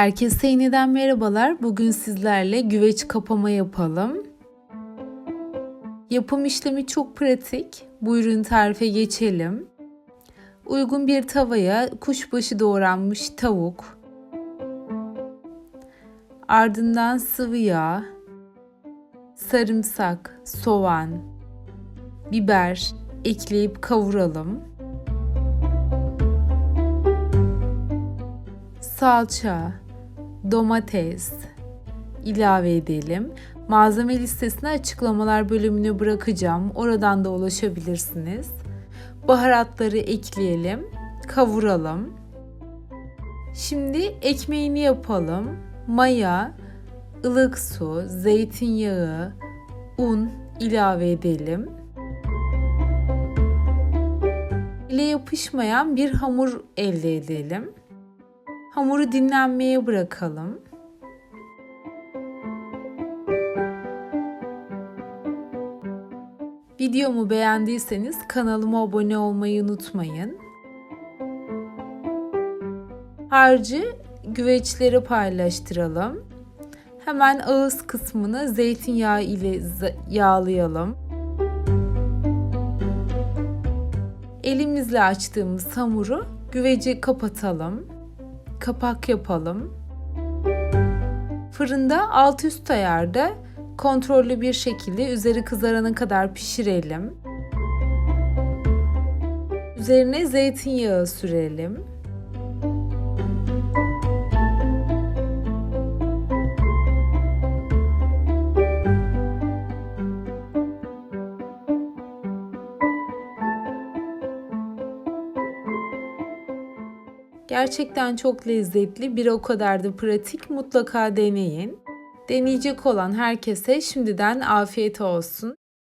Herkese yeniden merhabalar. Bugün sizlerle güveç kapama yapalım. Yapım işlemi çok pratik. Buyurun tarife geçelim. Uygun bir tavaya kuşbaşı doğranmış tavuk, ardından sıvı yağ, sarımsak, soğan, biber ekleyip kavuralım. salça, domates ilave edelim. Malzeme listesini açıklamalar bölümüne bırakacağım. Oradan da ulaşabilirsiniz. Baharatları ekleyelim. Kavuralım. Şimdi ekmeğini yapalım. Maya, ılık su, zeytinyağı, un ilave edelim. ile yapışmayan bir hamur elde edelim. Hamuru dinlenmeye bırakalım. Videomu beğendiyseniz kanalıma abone olmayı unutmayın. Harcı güveçleri paylaştıralım. Hemen ağız kısmını zeytinyağı ile yağlayalım. Elimizle açtığımız hamuru güveci kapatalım kapak yapalım. Fırında alt üst ayarda kontrollü bir şekilde üzeri kızarana kadar pişirelim. Üzerine zeytinyağı sürelim. Gerçekten çok lezzetli, bir o kadar da pratik. Mutlaka deneyin. Deneyecek olan herkese şimdiden afiyet olsun.